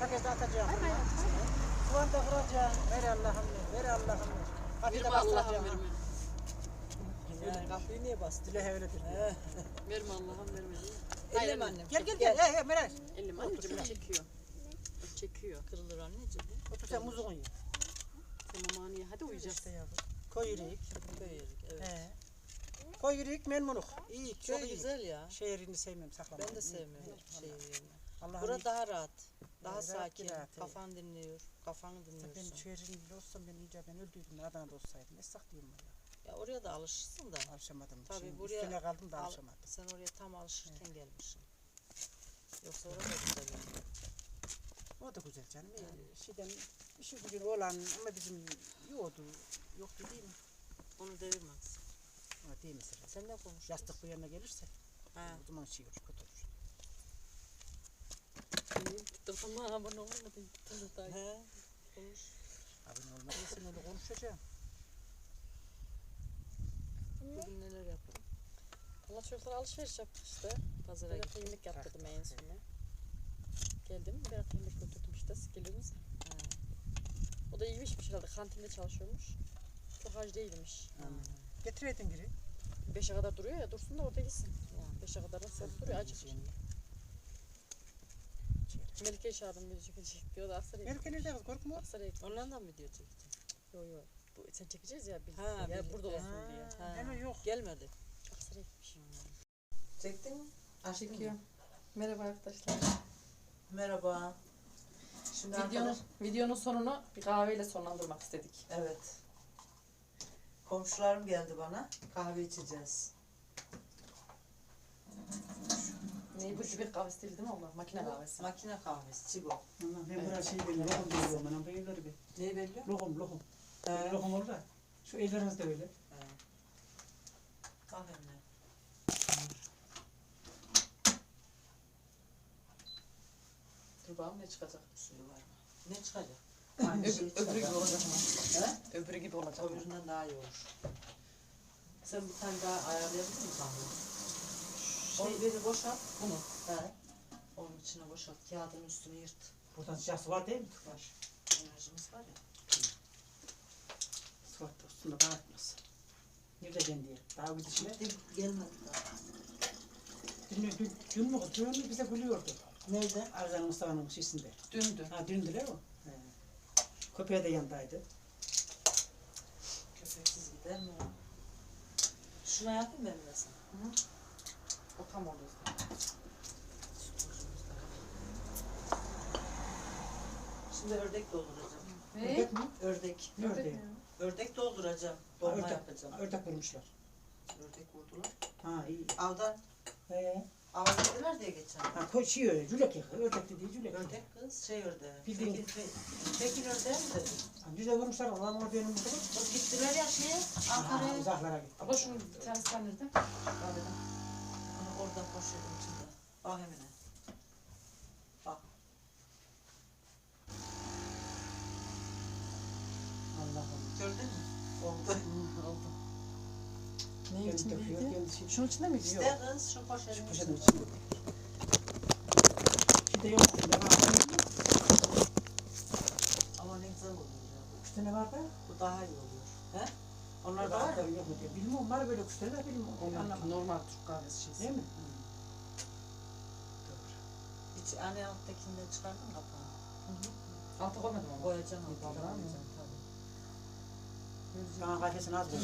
Herkese atacağım. Soğan da kıracağım. Ver Allah'ım ver. Ver Allah'ım ver. Hadi de bastıracağım. niye bastı? Dile öyledir. Verme Allah'ım verme diye. Elle mi anne. annem? Gel gel gel. Hey hey Meral. O çekiyor. Çekiyor. Kırılır anneciğim. Otur sen muzuğun ye. Tamam anne hadi uyuyacağız. İşte yavrum. Koy yürüyük. Koyuyoruz evet. He. Koy yürüyük. İyi çok iyi. güzel ya. Şehrini sevmiyorum saklamayı. Ben de sevmiyorum şey yerini. Allah'ım Bura iyi. daha rahat. Daha rahat sakin. ki rahat, evet. Kafan dinliyor. Kafanı Ben dinliyorsun. şehrin olsam ben iyice ben öldüydüm. Ben Adana'da olsaydım. Ne saklıyım ya. Ya oraya da alışırsın da. Alışamadım. Tabii Şimdi buraya Üstüne kaldım da al- alışamadım. sen oraya tam alışırken gelmişsin. Yoksa orada güzel yani. O da güzel canım. Ee, şeyden işi gücü olan ama bizim yoktu. Yoktu değil mi? Onu devirmez. Ama değil mesela. Sen ne konuş? Yastık bu yana gelirse Ha. o zaman şey olur, kötü olur. Tıkılma abone olmadın. Tıkılma daha. He. Konuş. Abone olmadıysa sen öyle konuşacağım. Bugün neler yaptın? Allah çocuklar alışveriş yaptık işte. Pazara gittik. yemek yaptırdım en sonu. Geldim Berat yemek götürdüm işte. Ha. O da iyiymiş herhalde kantinde çalışıyormuş. Çok aç değilmiş. Getireydin biri. Beşe kadar duruyor ya dursun da orada gitsin. Yani. Beşe kadar nasıl duruyor acıkır. Melike'yi çağırdım video çekecek diyor da Aksaray'a. Melike nerede kız korkma. Aksaray'a gitmiş. Onlarla mı video çektin? Yo yo. Bu, sen çekeceğiz ya birlikte. Ha, ya birlikte. burada olsun Ha. diye. Ha. Deme yok. Gelmedi. Aksaray'a gitmiş. Çektin mi? Açtın Çekiyor. Merhaba arkadaşlar. Merhaba. Şimdi Videonun, arkadaş, videonun sonunu bir kahveyle sonlandırmak istedik. evet. Komşularım geldi bana. Kahve içeceğiz. Neyi bu cübek kahvesi değil değil mi onlar? Makine kahvesi. Makine kahvesi, çibo. Aman ben buraya şey veriyorum. Lokum veriyorum bana. Ben evleri bir. Neyi belli? Lokum lokum. He. Lokum olur da. Şu elleriniz de öyle. Kahvemle. Dur bakalım ne çıkacak. Suyu var mı? Ne çıkacak? Öbür, Aynı şey öbürü gibi çıkacak. olacak mı? He? Öbürü gibi olacak mı? Öbüründen daha iyi olur. Sen bir tane daha ayarlayabilir misin kahveyi? Beni boşalt. Bunu. He. Onun içine boşalt. Kağıdın üstünü yırt. Buradan sıcaksı var değil mi? Var. Enerjimiz var ya. Sıvat üstünde bağırtmaz. Nerede kendi Daha bir dişine. Gelmedi daha. Dün, dün, dün mü? Dün mü bize gülüyordu. Nerede? Arzan Mustafa'nın şişinde. Dündü. Ha dündüler o. He. Köpeği de yanındaydı. Köpeksiz gider mi? Şuna yapayım ben de sana. O tam oluyor. Şimdi ördek dolduracağım. Ördek mi? Ördek. Ne ördeği? Ördek dolduracağım. Dolma ördek, yapacağım. ördek vurmuşlar. Ördek vurdular. Ha iyi. Avdan He. av dediler diye geçen. Ha koy şey öyle. Cülek yakı. Ördek dediği cülek. Ördek kız şey ördeği. Bildiğin- Tekin, Pe- Tekin ördeği mi dedi? Ha, bize vurmuşlar. Allah'ım orada burada. Kız gittiler ya şeye Ankara'ya. uzaklara gitti. Abla şunun bir tanesi sen nerede? Oradan koşuyordum içinde. Bak Emine. Bak. Allah'ım. Gördün mü? Oldu. Oldu. Kendi Neyin döküyor, içindeydi? kendi şey. Şunun içinde miydi? Yok. İşte kız şu poşetin Şu içinde. poşetin içinde. Şurada yok. Ne var? Ama ne güzel oluyor ya. Üç tane var da. Bu daha iyi oluyor. Onlar da var diyor. Bilmiyorum var böyle tane de bilmiyorum. Onlar normal Türk kahvesi şeysi. Değil mi? Hiç anne alttakinden çıkardın mı kapağını? Alta koymadım ama. Tamam mı? boyayacaksın tabii. Bana kafesini az ha.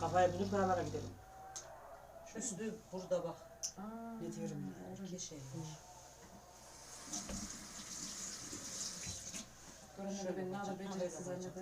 Kafayı bulur dağlara gidelim. Üstü burada bak. Aa, Ne diyorum ya? İki şey Şöyle beni ne böyle beceriksiz olacak.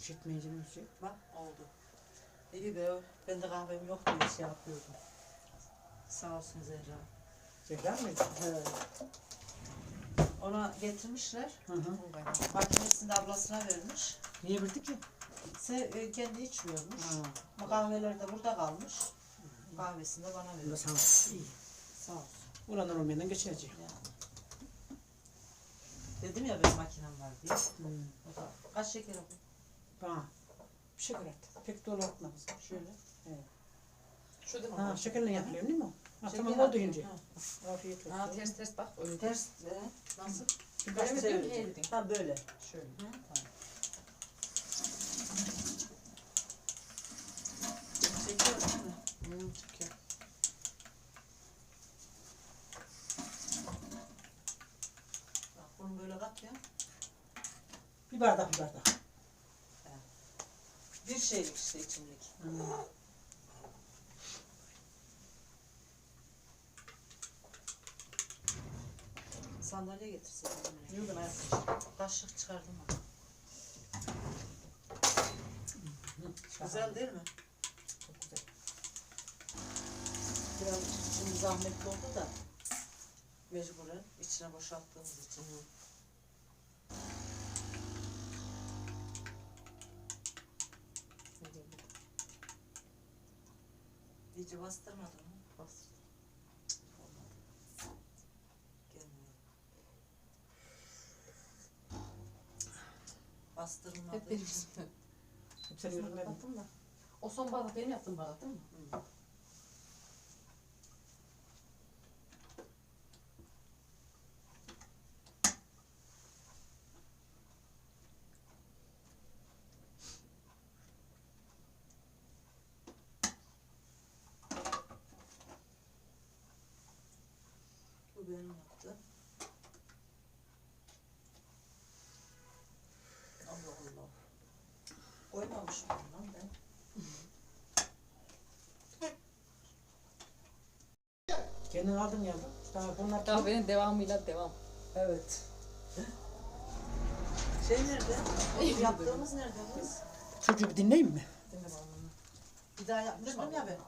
İşitmeyince ne olacak? Bak oldu. İyi be ben de kahvem yok diye şey yapıyordum. Sağ olsun Zehra. Zehra mıydı? He. Ona getirmişler. Hı hı. Makinesini de ablasına vermiş. Niye bildi ki? Se e, kendi içmiyormuş. Ha. Bu kahveler de burada kalmış. Kahvesini de bana vermiş. sağ ol. İyi. Sağ olsun. Ulanlar olmayandan geçeceğim. Yani. Dedim ya benim makinem var diye. Hmm. O da kaç şeker bu? Bana. Bir şeker at. Pek dolu atma kızım. Şöyle. Şu değil mi? Ha, şekerle yapılıyor değil mi? o? Ha, tamam ince. Ha. Afiyet olsun. Ha ters ters bak öyle. Ters e, nasıl? Bir Böyle mi diyorsun, dedin? Ha böyle. Şöyle. Hı? Çekiyor değil mi? Çekiyor. Bak bunu böyle kat ya. Bir bardak bir bardak. Bir şeylik işte içimlik. Sandalye getirseydin. Yok ben. Kaşık çıkardım ama. Güzel değil mi? Çok güzel. Biraz şimdi zahmetli oldu da mecburen içine boşalttığımız için. Ne İyice bastırmadın mı? Bas. Olmadı. Gelmiyor. Bastırılmadı. Hep benim yüzümden. Sen yorulmadın. Baktım da. O son bardak benim yaptığım bardak değil mi? Bu benim yaptım. Allah Allah. Koymamışım lan ben. Kendin aldın yavrum. Daha bunlar Kahvenin devamıyla devam. Evet. Şey nerede? Yaptığımız nerede kız? Çocuğu bir dinleyeyim mi? Bir daha yapmıştım ya ben.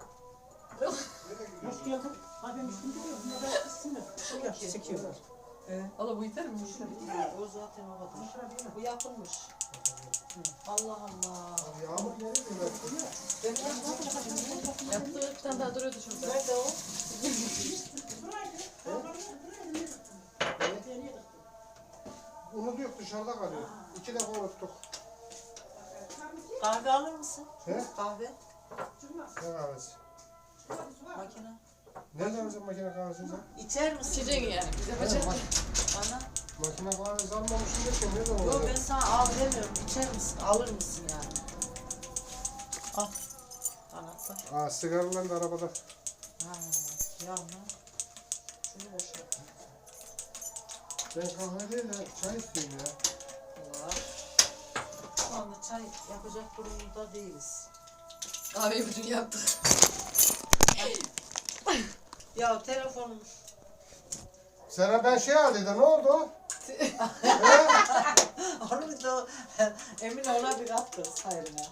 Hoş geldin. Abim üstünde diyor. Bunda da isim yok. Şey yap, sekiyorlar. Allah bu yeter mi? O zaten o kadar. Bu yapılmış. Allah Allah. Yağmur nereye gidiyor? Ben yapmadım. Yaptığı bir tane daha duruyordu şurada. Nerede o? Unutuyor dışarıda kalıyor. İki defa unuttuk. Kahve alır mısın? He? Kahve. Ne kahvesi? Makine. Nereden bizim makine kahvesi sen? İçer misin? İçeceksin yani. Biz yapacağız. Bana. Makine kahvesi almamışsın derken nereden Yok ben sana al demiyorum. İçer misin? Alır mısın yani? Al. Anahtar. Aa sigaralar da arabada. Ha. Ya lan. Şunu boşalt. Ben kahve değil de çay istiyorum ya. Allah. Şu anda çay yapacak durumda değiliz. Kahveyi bütün yaptık. Ya telefonum. Sana ben şey aldıydı ne oldu? Onu o- Emin ona bir attı hayrına.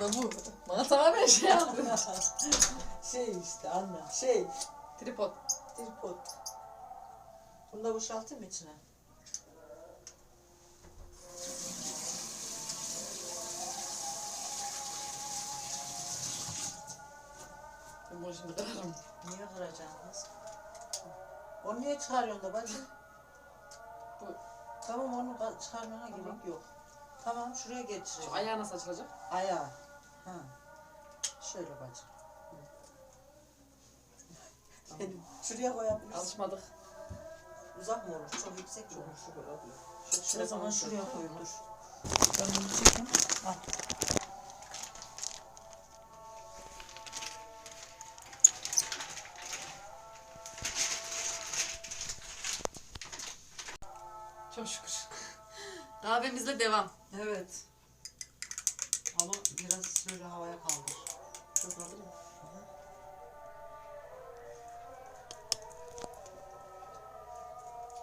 Bu da. Bana tamamen şey yaptı. şey işte anla. Şey. Tripod. Tripod. Bunu da boşaltayım içine? Ben bunu şimdi kırarım. Niye kıracaksın kız? Onu niye çıkarıyorsun da bacım? Bu. Tamam onu ka- çıkarmana gerek yok. Tamam şuraya Şu geçireceğim. ayağı nasıl açılacak? Ayağı. Ha. Şöyle bacım. Benim şuraya koyabilirsin. Alışmadık. Uzak mı olur? Çok yüksek mi olur? Şu kadar değil. Şu, o zaman şuraya koyulur. Ben bunu çekeyim. Al. Çok şükür. Kahvemizle devam. Evet. Onu biraz şöyle havaya kaldır. Çok oldu mu?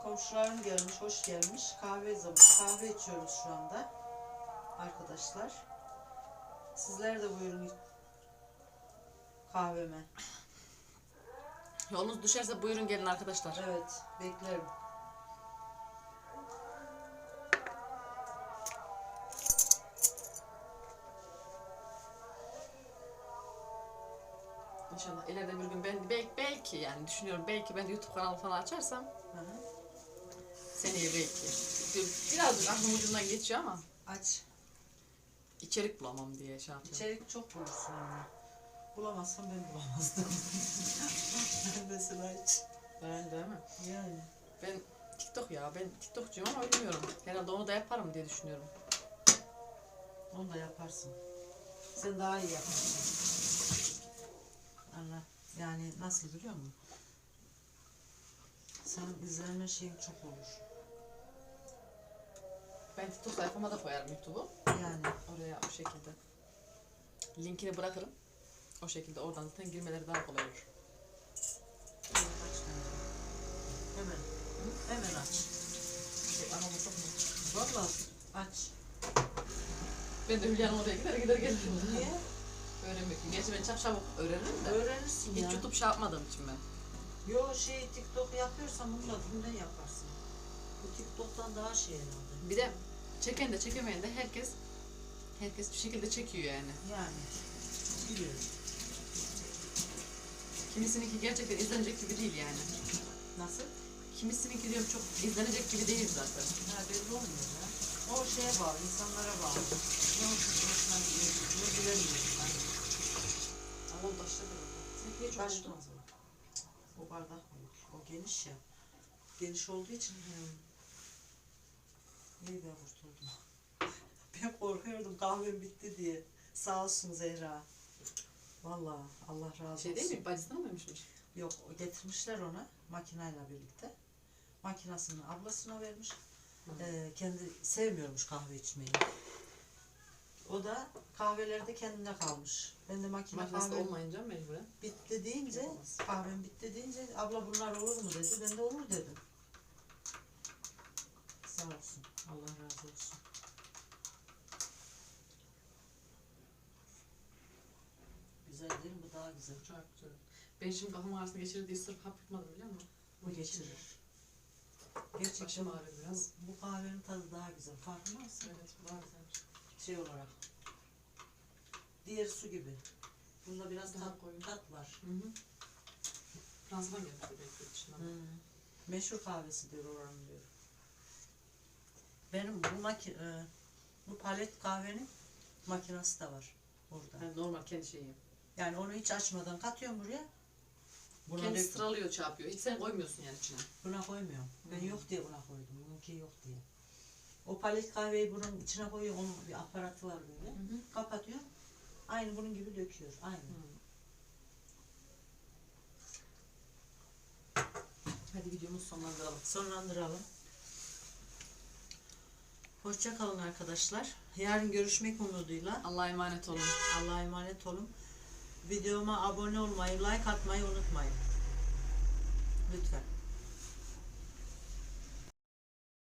Komşularım gelmiş, hoş gelmiş. Kahve zamanı. Kahve içiyoruz şu anda. Arkadaşlar. Sizler de buyurun kahveme. Yolunuz düşerse buyurun gelin arkadaşlar. Evet, beklerim. İnşallah ileride bir gün ben belki, belki yani düşünüyorum belki ben de YouTube kanalı falan açarsam Hı hı. seneye belki. Birazcık aklım ucundan geçiyor ama Aç. içerik bulamam diye şey yapıyorum. İçerik çok bulursun ama. Bulamazsam ben bulamazdım. ben mesela hiç. Ben değil mi? Yani. Ben TikTok ya. Ben TikTokçuyum ama bilmiyorum. Herhalde onu da yaparım diye düşünüyorum. Onu da yaparsın. Sen daha iyi yaparsın. Yani nasıl biliyor musun? Senin izlenme şeyin çok olur. Ben TikTok sayfama da koyarım YouTube'u. Yani Oraya o şekilde. Linkini bırakırım. O şekilde oradan zaten girmeleri daha kolay olur. hemen. Hemen. Aç. Şey, anamı çok mu? Vallahi aç. Ben de Hülya'nın oraya gider gider gelirim. Niye? Öğrenmek. Gerçi ben çok çabuk öğrenirim de. Öğrenirsin ya. Hiç YouTube şey yapmadığım için ben. Yo şey TikTok yapıyorsan bunu da bundan yaparsın. Bu TikTok'tan daha şey herhalde. Bir de çeken de çekemeyen de herkes herkes bir şekilde çekiyor yani. Yani. Biliyorum. Kimisininki gerçekten izlenecek gibi değil yani. Nasıl? Kimisininki diyorum çok izlenecek gibi değil zaten. Ha belli olmuyor ya. O şeye bağlı, insanlara bağlı. Ne olsun hoşuna gidiyor, bunu bilemiyorum ben. Ama o taşla da çok Taşlı oldun? O bardak büyük. O geniş ya. Geniş olduğu için İyi ben kurtuldum. ben korkuyordum kahvem bitti diye. Sağ olsun Zehra. Vallahi Allah razı olsun. Şey değil mi? Bacısından mıymışmış? Yok getirmişler ona makinayla birlikte. Makinasını ablasına vermiş. Ee, kendi sevmiyormuş kahve içmeyi. O da kahvelerde kendine kalmış. Ben de makine Makinesi kahve olmayınca mecburen. bitti deyince, Yapamaz. kahvem bitti deyince abla bunlar olur mu dedi. Ben de olur dedim. Sağ olsun. Allah razı olsun. Güzel değil mi? Bu daha güzel. Çok güzel. Ben şimdi kafam arasında geçirir diye sırf hap yutmadım biliyor musun? Bu geçirir. Gerçekten Başım ağrıyor biraz. Bu, bu kahvenin tadı daha güzel. Farkında mısın? Evet, bu daha güzelmiş. Şey olarak. Diğer su gibi. Bunda biraz Daha tat, koyu. tat var. Hı hı. Belki yurt dışından. Meşhur kahvesi diyor oranın diyor. Benim bu maki, e, bu palet kahvenin makinesi de var orada. Yani normal kendi şeyi. Yani onu hiç açmadan katıyorum buraya. Buna, Kendi dök- sıralıyor, şey yapıyor. Hiç sen koymuyorsun yani içine. buna koymuyorum. Ben Hı. yok diye buna koydum. Bununki yok diye. O palet kahveyi bunun içine koyuyor. Onun bir aparatı var böyle. Hı hı. Kapatıyor. Aynı bunun gibi döküyor. Aynı. Hadi videomuzu sonlandıralım. Sonlandıralım. Hoşça kalın arkadaşlar. Yarın görüşmek umuduyla. Allah'a emanet olun. Allah'a emanet olun. Videoma abone olmayı, like atmayı unutmayın. Lütfen.